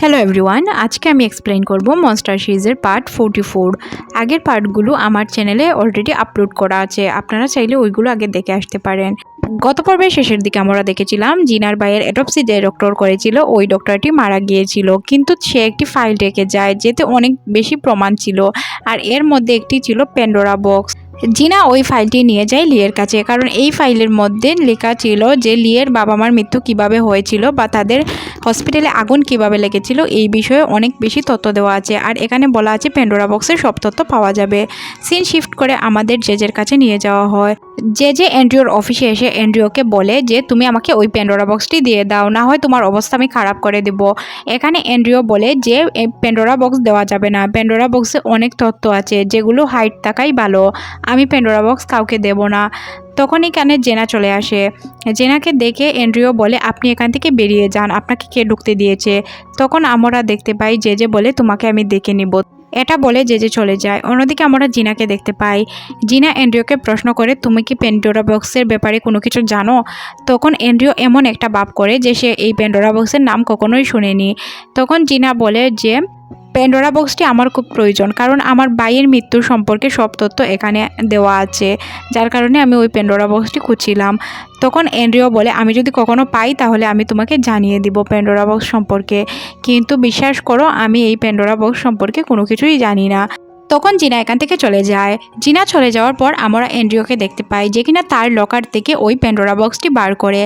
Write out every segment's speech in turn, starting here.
Hello everyone আজকে আমি explain করব মনস্টার সিরিজের পার্ট ফোরটি ফোর আগের পার্টগুলো আমার চ্যানেলে অলরেডি আপলোড করা আছে। আপনারা চাইলে ওইগুলো আগে দেখে আসতে পারেন। গত পর্বের শেষের দিকে আমরা দেখেছিলাম, জিনার বাইয়ের অ্যাটপসি যে ডক্টর করেছিল, ওই ডক্টরটি মারা গিয়েছিল। কিন্তু সে একটি ফাইল রেখে যায়, যেতে অনেক বেশি প্রমাণ ছিল। আর এর মধ্যে একটি ছিল প্যান্ডোরা বক্স জিনা ওই ফাইলটি নিয়ে যায় লিয়ের কাছে, কারণ এই ফাইলের মধ্যে লেখা ছিল যে লিয়ের বাবা মার মৃত্যু কীভাবে হয়েছিল বা তাদের হসপিটালে আগুন কীভাবে লেগেছিল এই বিষয়ে অনেক বেশি তথ্য দেওয়া আছে। আর এখানে বলা আছে পেন্ডোরা বক্সের সব তথ্য পাওয়া যাবে। সিন শিফট করে আমাদের জেজের কাছে নিয়ে যাওয়া হয়। যে যে এনডিওর অফিসে এসে এনডিওকে বলে যে, তুমি আমাকে ওই প্যান্ডোরা বক্সটি দিয়ে দাও, না হয় তোমার অবস্থা আমি খারাপ করে দেব। এখানে এনডিও বলে যে প্যান্ডোরা বক্স দেওয়া যাবে না। প্যান্ডোরা বক্সে অনেক তথ্য আছে, যেগুলো হাইট থাকাই ভালো। আমি প্যান্ডোরা বক্স কাউকে দেব না। তখনই কানে জেনা চলে আসে। জেনাকে দেখে এন্ড্রিও বলে, আপনি এখান থেকে বেরিয়ে যান। আপনাকে কে ঢুকতে দিয়েছে? তখন আমরা দেখতে পাই যে যে বলে, তোমাকে আমি দেখে নিব। এটা বলে যে যে চলে যায়। অন্যদিকে আমরা জিনাকে দেখতে পাই। জিনা এন্ড্রিওকে প্রশ্ন করে, তুমি কি পেন্ডোরা বক্সের ব্যাপারে কোনো কিছু জানো? তখন এন্ড্রিও এমন একটা বাপ করে যে সে এই পেন্ডোরা বক্সের নাম কখনোই শুনেনি। তখন জিনা বলে যে প্যান্ডোরা বক্সটি আমার খুব প্রয়োজন, কারণ আমার বাইয়ের মৃত্যু সম্পর্কে সব তথ্য এখানে দেওয়া আছে। যার কারণে আমি ওই প্যান্ডোরা বক্সটি খুঁজছিলাম। তখন এন্ড্রিও বলে, আমি যদি কখনো পাই, তাহলে আমি তোমাকে জানিয়ে দিব প্যান্ডোরা বক্স সম্পর্কে। কিন্তু বিশ্বাস করো, আমি এই প্যান্ডোরা বক্স সম্পর্কে কোনো কিছুই জানি না। তখন জিনা এখান থেকে চলে যায়। জিনা চলে যাওয়ার পর আমরা এন্ড্রিওকে দেখতে পাই, যে কিনা তার লকার থেকে ওই প্যান্ডোরা বক্সটি বার করে।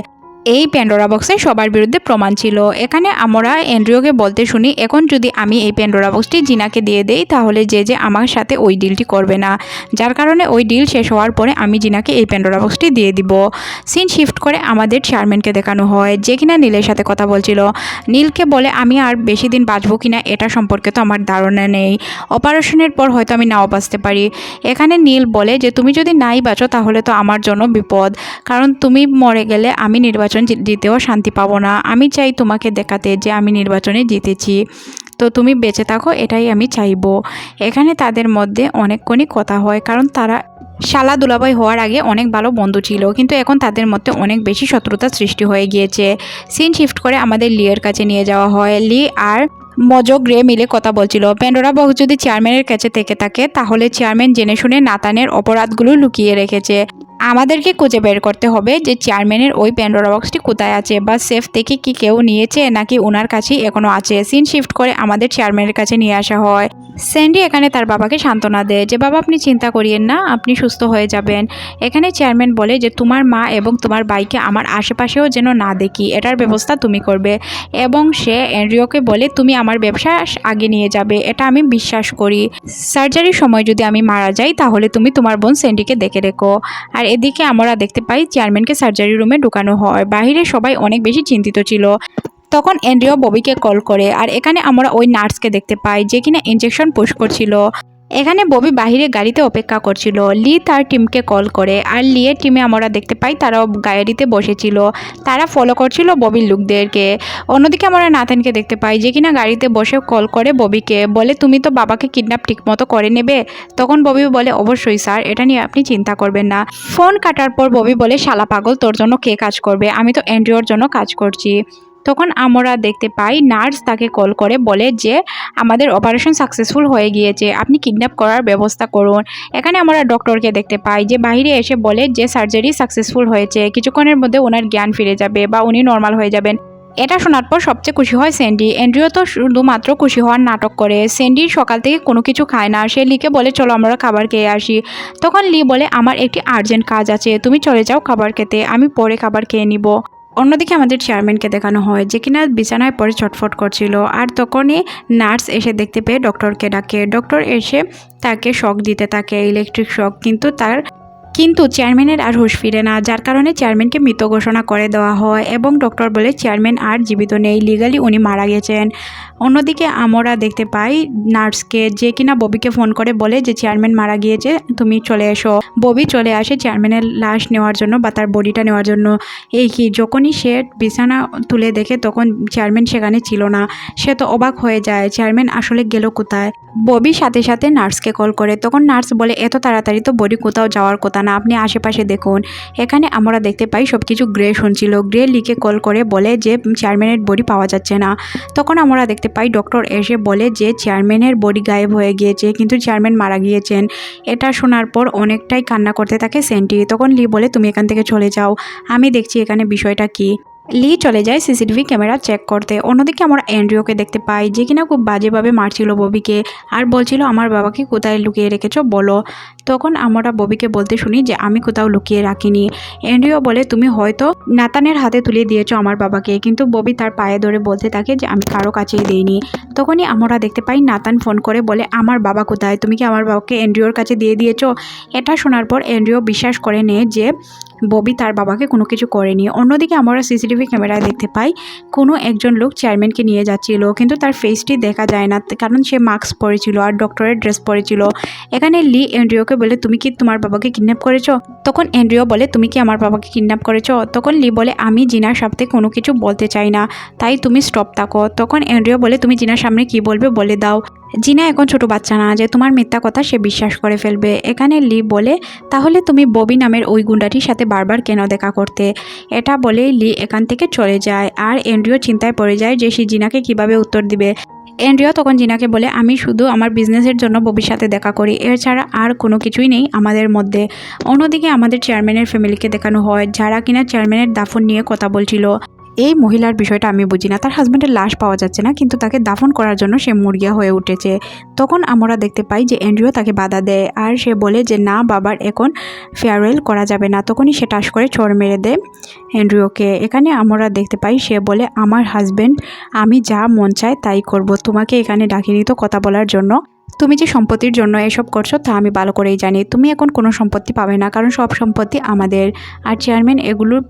এই প্যান্ডোরা বক্সে সবার বিরুদ্ধে প্রমাণ ছিল। এখানে আমরা এন্ড্রিওকে বলতে শুনি, এখন যদি আমি এই প্যান্ডোরা বক্সটি জিনাকে দিয়ে দেই, তাহলে যে যে আমার সাথে ওই ডিলটি করবে না। যার কারণে ওই ডিল শেষ হওয়ার পরে আমি জিনাকে এই প্যান্ডোরা বক্সটি দিয়ে দিব। সিন শিফট করে আমাদের চেয়ারম্যানকে দেখানো হয়, যে কিনা নীলের সাথে কথা বলছিল। নীলকে বলে, আমি আর বেশি দিন বাঁচবো কিনা, এটা সম্পর্কে তো আমার ধারণা নেই। অপারেশনের পর হয়তো আমি নাও বাঁচতে পারি। এখানে নীল বলে যে, তুমি যদি নাই বাঁচো, তাহলে তো আমার জন্য বিপদ। কারণ তুমি মরে গেলে আমি নির্বাচন জি- জিতেও শান্তি পাবো না। আমি চাই তোমাকে দেখাতে যে আমি নির্বাচনে জিতেছি। তো তুমি বেঁচে থাকো, এটাই আমি চাইব। এখানে তাদের মধ্যে অনেকক্ষণই কথা হয়, কারণ তারা শালা দুলাভাই হওয়ার আগে অনেক ভালো বন্ধু ছিল, কিন্তু এখন তাদের মধ্যে অনেক বেশি শত্রুতা সৃষ্টি হয়ে গিয়েছে। সিন শিফট করে আমাদের লিয়ের কাছে নিয়ে যাওয়া হয়। লি আর মজো গ্রে মিলে কথা বলছিল প্যান্ডোরা বক্স যদি চেয়ারম্যানের কাছে থেকে থাকে, তাহলে চেয়ারম্যান জেনে শুনে নাতানের অপরাধগুলো লুকিয়ে রেখেছে। আমাদেরকে খুঁজে বের করতে হবে যে চেয়ারম্যানের ওই প্যান্ডোরা বক্সটি কোথায় আছে বা সেফ থেকে কি কেউ নিয়েছে নাকি ওনার কাছেই এখনও আছে। সিন শিফট করে আমাদের চেয়ারম্যানের কাছে নিয়ে আসা হয়। স্যান্ডি এখানে তার বাবাকে সান্ত্বনা দেয় যে, বাবা, আপনি চিন্তা করিয়েন না, আপনি সুস্থ হয়ে যাবেন। এখানে চেয়ারম্যান বলে যে, তোমার মা এবং তোমার বাইকে আমার আশেপাশেও যেন না দেখি, এটার ব্যবস্থা তুমি করবে। এবং সে এন্ড্রিওকে বলে, তুমি আমার ব্যবসা আগে নিয়ে যাবে, এটা আমি বিশ্বাস করি। সার্জারির সময় যদি আমি মারা যাই, তাহলে তুমি তোমার বোন স্যান্ডিকে দেখে রেখো। আর এদিকে আমরা দেখতে পাই, চেয়ারম্যানকে সার্জারি রুমে ঢুকানো হয়। বাহিরে সবাই অনেক বেশি চিন্তিত ছিল। তখন এন্ড্রিও ববিকে কল করে, আর এখানে আমরা ওই নার্সকে দেখতে পাই যে কিনা ইঞ্জেকশন পুশ করছিল। এখানে ববি বাহিরে গাড়িতে অপেক্ষা করছিল। লি তার টিমকে কল করে, আর লিয়ের টিমে আমরা দেখতে পাই তারাও গাড়িতে বসেছিল। তারা ফলো করছিল ববির লুকদেরকে। অন্যদিকে আমরা নাথানকে দেখতে পাই যে কিনা গাড়িতে বসে কল করে ববিকে, বলে, তুমি তো বাবাকে কিডন্যাপ ঠিকমতো করে নেবে? তখন ববি বলে, অবশ্যই স্যার, এটা নিয়ে আপনি চিন্তা করবেন না। ফোন কাটার পর ববি বলে, শালা পাগল, তোর জন্য কে কাজ করবে? আমি তো এনডিওর জন্য কাজ করছি। তখন আমরা দেখতে পাই নার্স তাকে কল করে, বলে যে আমাদের অপারেশন সাকসেসফুল হয়ে গিয়েছে, আপনি কিডন্যাপ করার ব্যবস্থা করুন। এখানে আমরা ডক্টরকে দেখতে পাই যে বাইরে এসে বলে যে সার্জারি সাকসেসফুল হয়েছে, কিছুক্ষণের মধ্যে ওনার জ্ঞান ফিরে যাবে বা উনি নর্মাল হয়ে যাবেন। এটা শোনার পর সবচেয়ে খুশি হয় স্যান্ডি অ্যান্ড্রিও তো শুধুমাত্র খুশি হওয়ার নাটক করে। স্যান্ডি সকাল থেকে কোনো কিছু খায় না। সে লিকে বলে, চলো আমরা খাবার খেয়ে আসি। তখন লি বলে, আমার একটি আর্জেন্ট কাজ আছে। তুমি চলে যাও খাবার খেতে। আমি পরে খাবার খেয়ে নিব। অন্যদিকে আমাদের চেয়ারম্যানকে দেখানো হয় যে কিনা বিছানায় পরে ছটফট করছিল। আর তখনই নার্স এসে দেখতে পেয়ে ডক্টরকে ডাকে। ডক্টর এসে তাকে শক দিতে থাকে ইলেকট্রিক শক কিন্তু তার কিন্তু চেয়ারম্যানের আর হুঁশ ফিরে না, যার কারণে চেয়ারম্যানকে মৃত ঘোষণা করে দেওয়া হয় এবং ডক্টর বলে চেয়ারম্যান আর জীবিত নেই, লিগালি উনি মারা গেছেন। অন্যদিকে আমরা দেখতে পাই নার্সকে যে কিনা ববিকে ফোন করে বলে যে, চেয়ারম্যান মারা গিয়েছে, তুমি চলে এসো। ববি চলে আসে চেয়ারম্যানের লাশ নেওয়ার জন্য বা তার বডিটা নেওয়ার জন্য। এই কি, যখনই সে বিছানা তুলে দেখে তখন চেয়ারম্যান সেখানে ছিল না। সে তো অবাক হয়ে যায়, চেয়ারম্যান আসলে গেল কোথায়? ববি সাথে সাথে নার্সকে কল করে, তখন নার্স বলে, এত তাড়াতাড়ি তো বডি কোথাও যাওয়ার কথা না, আপনি আশেপাশে দেখুন। এখানে আমরা দেখতে পাই সব কিছু গ্রে শুনছিল। গ্রে লিকে কল করে বলে যে চেয়ারম্যানের বডি পাওয়া যাচ্ছে না। তখন আমরা দেখতে পাই ডক্টর এসে বলে যে চেয়ারম্যানের বডি গায়েব হয়ে গিয়েছে, কিন্তু চেয়ারম্যান মারা গিয়েছেন। এটা শোনার পর অনেকটাই কান্না করতে থাকে সেন্টি। তখন লি বলে, তুমি এখান থেকে চলে যাও। আমি দেখছি এখানে বিষয়টা কি? লি চলে যায় সিসিটিভি ক্যামেরা চেক করতে। অন্যদিকে আমরা অ্যান্ড্রিওকে দেখতে পাই, যে কিনা খুব বাজেভাবে মারছিল ববিকে। আর বলছিল, আমার বাবাকে কোথায় লুকিয়ে রেখেছো? বলো। তখন আমরা ববিকে বলতে শুনি যে, আমি কোথাও লুকিয়ে রাখিনি। অ্যান্ড্রিও বলে, তুমি হয়তো নাতানের হাতে তুলে দিয়েছ আমার বাবাকে। কিন্তু ববি তার পায়ে ধরে বলতে থাকে যে, আমি কারও কাছেই দিইনি। তখনই আমরা দেখতে পাই নাতান ফোন করে বলে, আমার বাবা কোথায়? তুমি কি আমার বাবাকে অ্যান্ড্রিওর কাছে দিয়ে দিয়েছ? এটা শোনার পর অ্যান্ড্রিও বিশ্বাস করে নেয় যে, ববি তার বাবাকে কোনো কিছু করেনি। অন্যদিকে আমরা সিসিটিভি ক্যামেরায় দেখতে পাই, কোনো একজন লোক চেয়ারম্যানকে নিয়ে যাচ্ছিল, কিন্তু তার ফেসটি দেখা যায় না, কারণ সে মাস্ক পরেছিল আর ডক্টরের ড্রেস পরেছিল। এখানে লি এন্ড্রিওকে বলে, তুমি কি তোমার বাবাকে কিডন্যাপ করেছ? তখন এন্ড্রিও বলে, তুমি কি আমার বাবাকে কিডন্যাপ করেছ? তখন লি বলে, আমি জিনার সাথে কোনো কিছু বলতে চাই না, তাই তুমি স্টপ থাকো। তখন এন্ড্রিও বলে, তুমি জিনার সামনে কি বলবে বলে দাও। জিনা এখন ছোট বাচ্চা না, যে তোমার মিথ্যা কথা সে বিশ্বাস করে ফেলবে। এখানে লি বলে, তাহলে তুমি ববি নামের ওই গুন্ডাটির সাথে বারবার কেন দেখা করতে? এটা বলেই লি এখান থেকে চলে যায়, আর এন্ড্রিও চিন্তায় পড়ে যায় যে সে জিনাকে কীভাবে উত্তর দিবে। এন্ড্রিও তখন জিনাকে বলে, আমি শুধু আমার বিজনেসের জন্য ভবিষ্যতে দেখা করি। এছাড়া আর কোনো কিছুই নেই আমাদের মধ্যে। অন্যদিকে আমাদের চেয়ারম্যানের ফ্যামিলিকে দেখানো হয়, যারা কিনা চেয়ারম্যানের দাফন নিয়ে কথা বলছিল। এই মহিলার বিষয়টা আমি বুঝি না। তার হাজব্যান্ডের লাশ পাওয়া যাচ্ছে না, কিন্তু তাকে দাফন করার জন্য সে মুরগিয়া হয়ে উঠেছে। তখন আমরা দেখতে পাই যে অ্যান্ড্রিও তাকে বাধা দেয় আর সে বলে যে, না, বাবার এখন ফেয়ারওয়েল করা যাবে না। তখনই সে টাস করে চড় মেরে দেয় অ্যান্ড্রিওকে এখানে আমরা দেখতে পাই, সে বলে, আমার হাজব্যান্ড আমি যা মন চায় তাই করব। তোমাকে এখানে ডাকিনি তো কথা বলার জন্য। তুমি যে সম্পত্তির জন্য এসব করছ তা আমি ভালো করেই জানি। তুমি এখন কোনো সম্পত্তি পাবে না, কারণ সব সম্পত্তি আমাদের। আর চেয়ারম্যান এগুলোর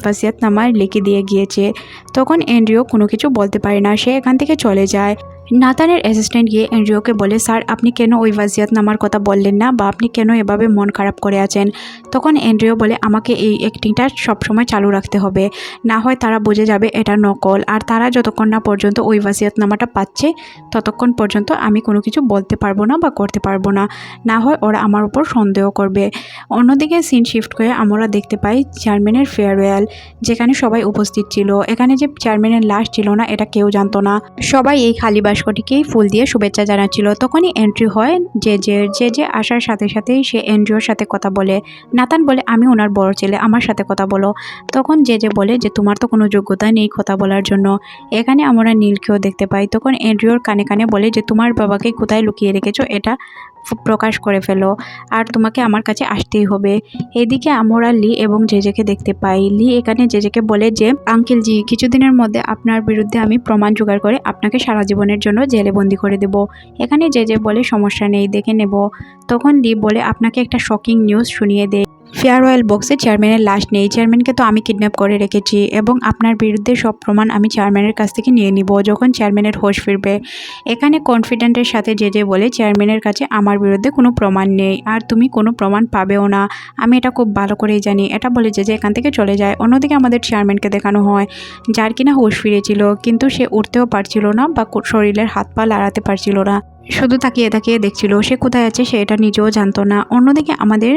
নামায় লিখে দিয়ে গিয়েছে। তখন এন্ড্রিও কোনো কিছু বলতে পারে না, সে এখান থেকে চলে যায়। নাতানের অ্যাসিস্ট্যান্ট গিয়ে এনজিওকে বলে, স্যার, আপনি কেন ওই নামার কথা বললেন না বা আপনি কেন এভাবে মন খারাপ করে আছেন? তখন এনজিও বলে, আমাকে এই অ্যাক্টিংটা সবসময় চালু রাখতে হবে। না হয় তারা বুঝে যাবে এটা নকল। আর তারা যতক্ষণ না পর্যন্ত ওই নামাটা পাচ্ছে, ততক্ষণ পর্যন্ত আমি কোনো কিছু বলতে পারব না বা করতে পারব না। না হয় ওরা আমার উপর সন্দেহ করবে। অন্যদিকে সিন শিফট করে আমরা দেখতে পাই চেয়ারম্যানের ফেয়ারওয়েল যেখানে সবাই উপস্থিত ছিল। এখানে যে চেয়ারম্যানের লাশ ছিল না, এটা কেউ জানতো না। সবাই এই খালি বাস্কটিকেই ফুল দিয়ে শুভেচ্ছা জানাচ্ছিল। তখনই এন্ট্রি হয় যে যে যে যে আসার সাথে সাথেই সে এনজিওর সাথে কথা বলে, নাতান বলে, আমি ওনার বড় ছেলে, আমার সাথে কথা বলো। তখন যে যে বলে যে, তোমার তো কোনো যোগ্যতা নেই কথা বলার জন্য। এখানে আমরা নীলকেও দেখতে পাই। তখন এন্ড্রিওর কানে কানে বলে যে, তোমার বাবাকে কোথায় লুকিয়ে রেখেছো? এটা প্রকাশ করে ফেলো। আর তোমাকে আমার কাছে আসতেই হবে। এদিকে আমরা, লি এবং জেজেকে দেখতে পাই। লি এখানে জেজেকে বলে যে, আঙ্কিল জি, কিছুদিনের মধ্যে আপনার বিরুদ্ধে আমি প্রমাণ জোগাড় করে আপনাকে সারা জীবনের জন্য জেলে বন্দি করে দেব। এখানে জেজে বলে, সমস্যা নেই, দেখে নেব। তখন লি বলে, আপনাকে একটা শকিং নিউজ শুনিয়ে দেয় ফেয়ারওয়েল বক্সে চেয়ারম্যানের লাশ নেই। চেয়ারম্যানকে তো আমি কিডন্যাপ করে রেখেছি এবং আপনার বিরুদ্ধে সব প্রমাণ আমি চেয়ারম্যানের কাছ থেকে নিয়ে নিব। যখন চেয়ারম্যানের হোশ ফিরবে, এখানে কনফিডেন্টের সাথে যে যে বলে চেয়ারম্যানের কাছে আমার বিরুদ্ধে কোনো প্রমাণ নেই। আর তুমি কোনো প্রমাণ পাবেও না। আমি এটা খুব ভালো করেই জানি। এটা বলে যে যে এখান থেকে চলে যায়। অন্যদিকে আমাদের চেয়ারম্যানকে দেখানো হয়, যার কিনা হোশ ফিরেছিল, কিন্তু সে উঠতেও পারছিল না বা শরীরের হাত পা লাড়াতে পারছিল না। শুধু তাকিয়ে তাকিয়ে দেখছিল সে কোথায় আছে সে এটা নিজেও জানতো না। অন্যদিকে আমাদের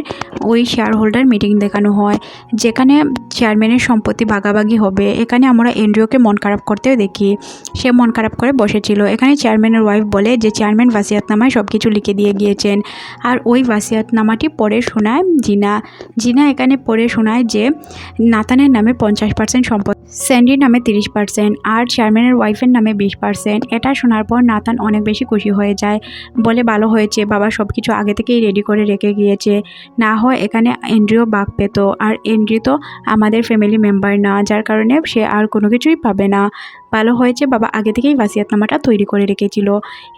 ওই শেয়ার হোল্ডার মিটিং দেখানো হয়, যেখানে চেয়ারম্যানের সম্পত্তি ভাগাভাগি হবে। এখানে আমরা এনডিওকে মন খারাপ করতেও দেখি। সে মন খারাপ করে বসেছিল। এখানে চেয়ারম্যানের ওয়াইফ বলে যে চেয়ারম্যান ওয়াসিয়াতনামায় সব কিছু লিখে দিয়ে গিয়েছেন। আর ওই ওয়াসিয়াতনামাটি পড়ে শোনায় জিনা। জিনা এখানে পড়ে শোনায় যে, নাতানের নামে পঞ্চাশ পার্সেন্ট সম্পদ স্যান্ডির নামে তিরিশ পার্সেন্ট আর চেয়ারম্যানের ওয়াইফের নামে বিশ পার্সেন্ট। এটা শোনার পর নাতান অনেক বেশি খুশি হয়ে যায়, বলে ভালো হয়েছে, বাবা সব কিছু আগে থেকেই রেডি করে রেখে গিয়েছে। না হয় এখানে এন্ড্রিও বাঘ পেত, আর এন্ড্রি তো আমাদের ফ্যামিলি মেম্বার না, যার কারণে সে আর কোনো কিছুই পাবে না। ভালো হয়েছে, বাবা আগে থেকেই ওয়াসিয়াতনামাটা তৈরি করে রেখেছিল।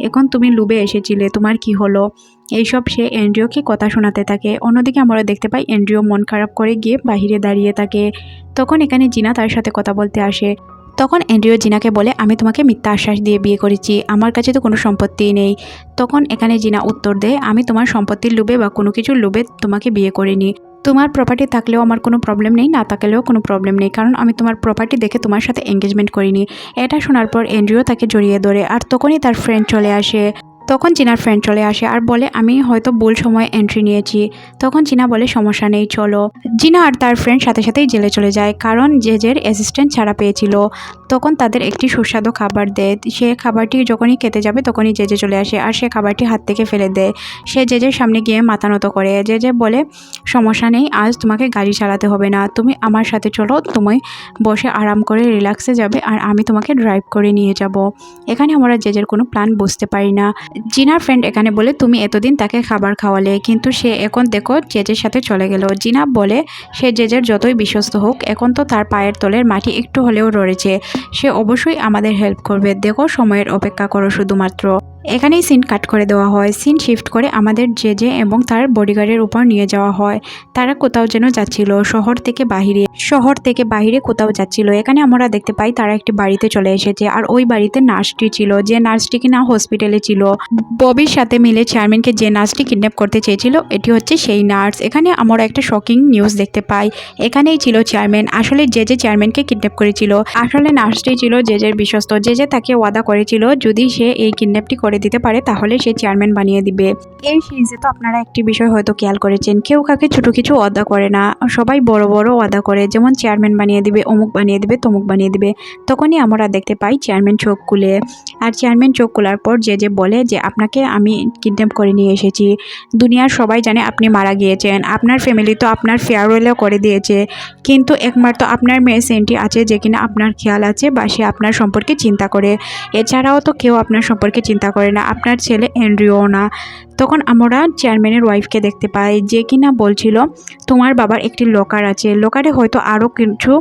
এখন তুমি লুবে এসেছিলে, তোমার কি হলো? এইসব সে এন্ড্রিওকে কথা শোনাতে থাকে। অন্যদিকে আমরা দেখতে পাই এন্ড্রিও মন খারাপ করে গিয়ে বাহিরে দাঁড়িয়ে থাকে। তখন এখানে জিনা তার সাথে কথা বলতে আসে। তখন অ্যান্ড্রিও জিনাকে বলে, আমি তোমাকে মিথ্যা আশ্বাস দিয়ে বিয়ে করেছি। আমার কাছে তো কোনো সম্পত্তি নেই। তখন এখানে জিনা উত্তর দেয়, আমি তোমার সম্পত্তির লোভে বা কোনো কিছুর লোভে তোমাকে বিয়ে করিনি। তোমার প্রপার্টি থাকলেও আমার কোনো প্রবলেম নেই, না থাকলেও কোনো প্রবলেম নেই। কারণ আমি তোমার প্রপার্টি দেখে তোমার সাথে এঙ্গেজমেন্ট করিনি। এটা শোনার পর এন্ড্রিও তাকে জড়িয়ে ধরে, আর তখনই তার ফ্রেন্ড চলে আসে। তখন চিনার ফ্রেন্ড চলে আসে আর বলে, আমি হয়তো ভুল সময় এন্ট্রি নিয়েছি। তখন চিনা বলে, সমস্যা নেই, চলো। জিনা আর তার ফ্রেন্ড সাথে সাথেই জেলে চলে যায়, কারণ জেজের অ্যাসিস্ট্যান্ট ছাড়া পেয়েছিল। তখন তাদের একটি সুস্বাদু খাবার দেয়। সে খাবারটি যখনই খেতে যাবে, তখনই জেজে চলে আসে আর সে খাবারটি হাত থেকে ফেলে দেয়। সে জেজের সামনে গিয়ে মাথা নত করে। জেজে বলে, সমস্যা নেই, আজ তোমাকে গাড়ি চালাতে হবে না। তুমি আমার সাথে চলো তুমি বসে আরাম করে রিল্যাক্সে যাবে আর আমি তোমাকে ড্রাইভ করে নিয়ে যাব। এখানে আমরা জেজের কোনো প্ল্যান বুঝতে পারি না। জিনার ফ্রেন্ড এখানে বলে, তুমি এতদিন তাকে খাবার খাওয়ালে, কিন্তু সে এখন দেখো জেজের সাথে চলে গেল। জিনা বলে, সে জেজের যতই বিশ্বস্ত হোক, এখন তো তার পায়ের তলের মাটি একটু হলেও রয়েছে সে অবশ্যই আমাদের হেল্প করবে। দেখো সময়ের অপেক্ষা করো শুধুমাত্র। এখানেই সিন কাট করে দেওয়া হয়। সিন শিফট করে আমাদের জেজে এবং তার বডিগার্ডের উপর নিয়ে যাওয়া হয়। তারা কোথাও যেন যাচ্ছিল, শহর থেকে বাহিরে, শহর থেকে বাহিরে কোথাও যাচ্ছিল। এখানে আমরা দেখতে পাই তারা একটি বাড়িতে চলে এসেছে আর ওই বাড়িতে নার্সটি ছিল, যে নার্সটি কিনা হসপিটালে ছিল। ববির সাথে মিলে চেয়ারম্যানকে যে নার্সটি কিডন্যাপ করতে চেয়েছিল, এটি হচ্ছে সেই নার্স। এখানে আমরা একটা শকিং নিউজ দেখতে পাই। এখানেই ছিল চেয়ারম্যান আসলে যে যে চেয়ারম্যানকে কিডন্যাপ করেছিল। আসলে নার্সটি ছিল জেজের বিশ্বস্ত। যে যে তাকে ওয়াদা করেছিল, যদি সে এই কিডন্যাপটি করে দিতে পারে, তাহলে সে চেয়ারম্যান বানিয়ে দিবে। এই সিরিজে তো আপনারা একটি বিষয় হয়তো খেয়াল করেছেন, কেউ কাকে ছোট কিছু অদা করে না। সবাই বড় বড় অদা করে, যেমন চেয়ারম্যান বানিয়ে দিবে, অমুক বানিয়ে দিবে, তমুক বানিয়ে দিবে। তখনই আমরা দেখতে পাই চেয়ারম্যান চোখ খুলে। আর চেয়ারম্যান চোখ খোলার পর যে যে বলে যে, আপনাকে আমি কিডন্যাপ করে নিয়ে এসেছি। দুনিয়ার সবাই জানে আপনি মারা গিয়েছেন। আপনার ফ্যামিলি তো আপনার ফেয়ারওয়েলও করে দিয়েছে। কিন্তু একমাত্র আপনার মেয়ে সেন্টি আছে যে কিনা আপনার খেয়াল আছে বা সে আপনার সম্পর্কে চিন্তা করে। এছাড়াও তো কেউ আপনার সম্পর্কে চিন্তা করে না। আপনার ছেলে অ্যান্ড্রিও না। তখন আমরা চেয়ারম্যানের ওয়াইফকে দেখতে পাই যে কিনা বলছিল, তোমার বাবার একটি লকার আছে। লকারে হয়তো আরও কিছু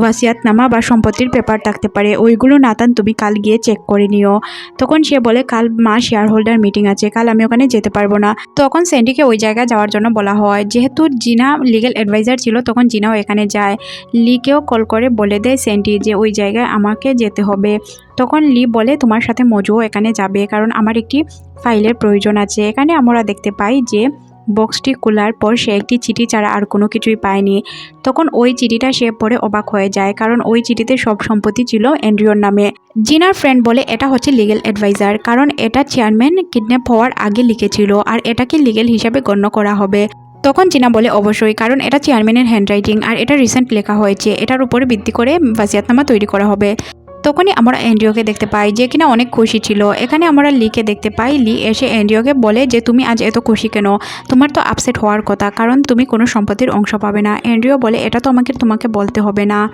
ওয়াসিয়াতনামা বা সম্পত্তির পেপার থাকতে পারে। ওইগুলো নাতান, তুমি কাল গিয়ে চেক করে নিও। তখন সে বলে, কাল মা শেয়ার হোল্ডার মিটিং আছে। কাল আমি ওখানে যেতে পারব না। তখন স্যান্ডিকে ওই জায়গায় যাওয়ার জন্য বলা হয়। যেহেতু জিনা লিগেল অ্যাডভাইজার ছিল, তখন জিনাও এখানে যায়। লিকেও কল করে, বলে দেয় স্যান্ডি যে, ওই জায়গায় আমাকে যেতে হবে। তখন লি বলে, তোমার সাথে মজুও এখানে যাবে, কারণ আমার একটি ফাইলের প্রয়োজন আছে। এখানে আমরা দেখতে পাই যে বক্সটি খোলার পর সে একটি চিঠি ছাড়া আর কোনো কিছুই পায়নি। তখন ওই চিঠিটা সে পড়ে অবাক হয়ে যায়, কারণ ওই চিঠিতে সব সম্পত্তি ছিল অ্যান্ড্রিওর নামে। জিনার ফ্রেন্ড বলে এটা হচ্ছে লিগেল অ্যাডভাইজার, কারণ এটা চেয়ারম্যান কিডন্যাপ হওয়ার আগে লিখেছিল আর এটাকে লিগেল হিসাবে গণ্য করা হবে। তখন জিনা বলে, অবশ্যই, কারণ এটা চেয়ারম্যানের হ্যান্ডরাইটিং আর এটা রিসেন্ট লেখা হয়েছে। এটার উপরে ভিত্তি করে বাসিয়াতনামা তৈরি করা হবে। তখনই আমরা এনডিওকে দেখতে পাই যে কিনা অনেক খুশি ছিল। এখানে আমরা লিকে দেখতে পাই, লি এসে এনডিওকে বলে যে, তুমি আজ এত খুশি কেন? তোমার তো আপসেট হওয়ার কথা, কারণ তুমি কোনো সম্পত্তির অংশ পাবে না। এনডিও বলে, এটা তো আমাকে, তোমাকে বলতে হবে না।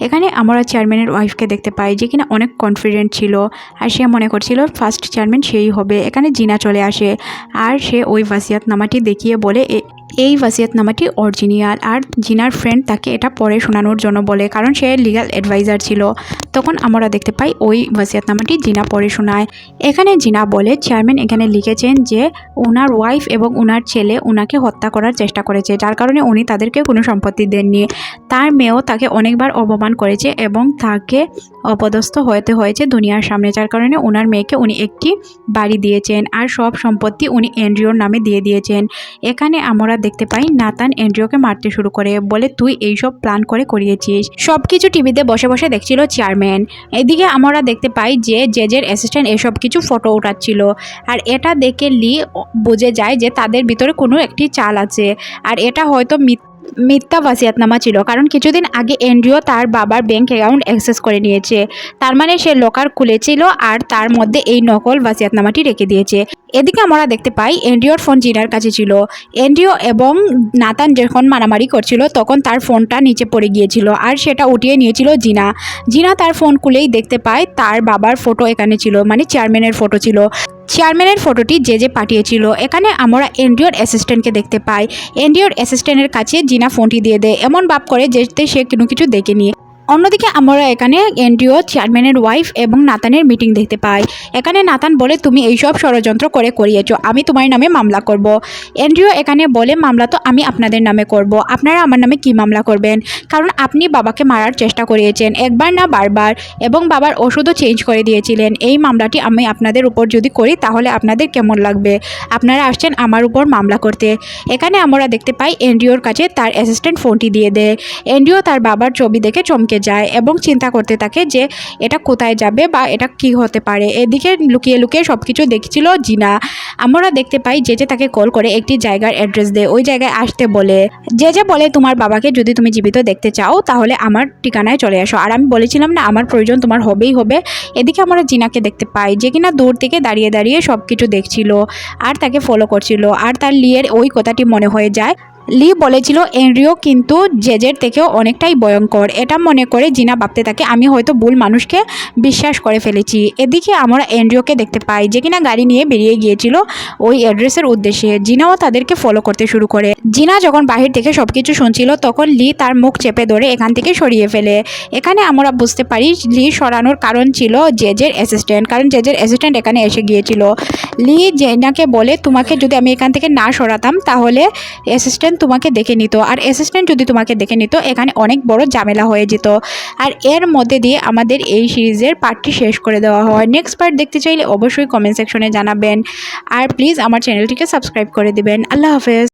এখানে আমরা চেয়ারম্যানের ওয়াইফকে দেখতে পাই যে কিনা অনেক কনফিডেন্ট ছিল, আর সে মনে করছিল ফার্স্ট চেয়ারম্যান সেই হবে। এখানে জিনা চলে আসে, আর সে ওই ওয়াসিয়াত নামাটি দেখিয়ে বলে, "এ- এই ওয়াসিয়াতনামাটি অরিজিনাল আর জিনার ফ্রেন্ড তাকে এটা পরে শোনানোর জন্য বলে, কারণ সে লিগাল অ্যাডভাইজার ছিল। তখন আমরা দেখতে পাই ওই ওয়াসিয়াতনামাটি জিনা পড়ে শোনায়। এখানে জিনা বলে, চেয়ারম্যান এখানে লিখেছেন যে ওনার ওয়াইফ এবং ওনার ছেলে ওনাকে হত্যা করার চেষ্টা করেছে, যার কারণে উনি তাদেরকে কোনো সম্পত্তি দেননি। তার মেয়েও তাকে অনেকবার অপমান করেছে এবং তাকে অপদস্থ হতে হয়েছে দুনিয়ার সামনে, যার কারণে ওনার মেয়েকে উনি একটি বাড়ি দিয়েছেন আর সব সম্পত্তি উনি এনজিওর নামে দিয়ে দিয়েছেন। এখানে আমরা দেখতে পাই নাতান এনজিওকে মারতে শুরু করে, বলে, তুই এইসব প্ল্যান করে করিয়েছিস। সব কিছু টিভিতে বসে বসে দেখছিল চেয়ারম্যান। এদিকে আমরা দেখতে পাই যে জেজের অ্যাসিস্ট্যান্ট এসব কিছু ফটো উঠাচ্ছিল। আর এটা দেখে লি বুঝে যায় যে তাদের ভিতরে কোনো একটি চাল আছে। আর এটা হয়তো মিথ- মিথ্যা ওয়াসিয়াতনামা ছিল, কারণ কিছুদিন আগে এনডিও তার বাবার ব্যাংক অ্যাকাউন্ট অ্যাক্সেস করে নিয়েছে। তার মানে সে লকার খুলেছিল আর তার মধ্যে এই নকল ওয়াসিয়াতনামাটি রেখে দিয়েছে। এদিকে আমরা দেখতে পাই এনডিওর ফোন জিনার কাছে ছিল। এনডিও এবং নাতান যখন মারামারি করছিল, তখন তার ফোনটা নিচে পড়ে গিয়েছিল আর সেটা উঠিয়ে নিয়েছিল জিনা। জিনা তার ফোন খুলেই দেখতে পায় তার বাবার ফটো এখানে ছিল মানে চেয়ারম্যানের ফটো ছিল। চেয়ারম্যানের ফটোটি যে যে পাঠিয়েছিল, এখানে আমরা এনডিওর অ্যাসিস্ট্যান্টকে দেখতে পাই। এনডিওর অ্যাসিস্ট্যান্টের কাছে জিনা ফোনটি দিয়ে দেয়। এমন ভাব করে যেতে সে কোনো কিছু দেখেনি। অন্যদিকে আমরা এখানে এনডিও চেয়ারম্যানের ওয়াইফ এবং নাতানের মিটিং দেখতে পাই। এখানে নাতান বলে, তুমি এইসব ষড়যন্ত্র করে করিয়েছো, আমি তোমার নামে মামলা করব। এনডিও এখানে বলে, মামলা তো আমি আপনাদের নামে করব। আপনারা আমার নামে কি মামলা করবেন? কারণ আপনি বাবাকে মারার চেষ্টা করিয়েছেন, একবার না বারবার, এবং বাবার ওষুধও চেঞ্জ করে দিয়েছিলেন। এই মামলাটি আমি আপনাদের উপর যদি করি, তাহলে আপনাদের কেমন লাগবে? আপনারা আসছেন আমার উপর মামলা করতে। এখানে আমরা দেখতে পাই এনডিওর কাছে তার অ্যাসিস্ট্যান্ট ফোনটি দিয়ে দেয়। এনডিও তার বাবার ছবি দেখে চমকে দিকে যায় এবং চিন্তা করতে থাকে যে এটা কোথায় যাবে বা এটা কি হতে পারে। এদিকে লুকিয়ে লুকিয়ে সব কিছু দেখছিল জিনা। আমরা দেখতে পাই যে যে তাকে কল করে একটি জায়গার অ্যাড্রেস দেয়। ওই জায়গায় আসতে বলে, যে যে বলে তোমার বাবাকে যদি তুমি জীবিত দেখতে চাও, তাহলে আমার ঠিকানায় চলে আসো। আর আমি বলেছিলাম না, আমার প্রয়োজন তোমার হবেই হবে। এদিকে আমরা জিনাকে দেখতে পাই যে কিনা দূর থেকে দাঁড়িয়ে দাঁড়িয়ে সব কিছু দেখছিল, আর তাকে ফলো করছিল। আর তার লিয়ের ওই কথাটি মনে হয়ে যায় লি বলেছিল, এনরিও কিন্তু জেজের থেকেও অনেকটাই ভয়ঙ্কর। এটা মনে করে জিনা ভাবতে থাকে, আমি হয়তো ভুল মানুষকে বিশ্বাস করে ফেলেছি। এদিকে আমরা এনরিওকে দেখতে পাই, যে কিনা গাড়ি নিয়ে বেরিয়ে গিয়েছিল ওই অ্যাড্রেসের উদ্দেশ্যে। জিনাও তাদেরকে ফলো করতে শুরু করে। জিনা যখন বাহির থেকে সব কিছু শুনছিল, তখন লি তার মুখ চেপে ধরে এখান থেকে সরিয়ে ফেলে। এখানে আমরা বুঝতে পারি, লি সরানোর কারণ ছিল জেজের অ্যাসিস্ট্যান্ট কারণ জেজের অ্যাসিস্ট্যান্ট এখানে এসে গিয়েছিল। লি জেনাকে বলে, তোমাকে যদি আমি এখান থেকে না সরাতাম, তাহলে অ্যাসিস্ট্যান্ট তোমাকে দেখে নিত, আর অ্যাসিস্ট্যান্ট যদি তোমাকে দেখে নিত, এখানে অনেক বড় ঝামেলা হয়ে যেত। আর এর মধ্যে দিয়ে আমাদের এই সিরিজের পার্টটি শেষ করে দেওয়া হয়। নেক্সট পার্ট দেখতে চাইলে অবশ্যই কমেন্ট সেকশনে জানাবেন। আর প্লিজ আমার চ্যানেলটিকে সাবস্ক্রাইব করে দেবেন। আল্লাহ হাফেজ।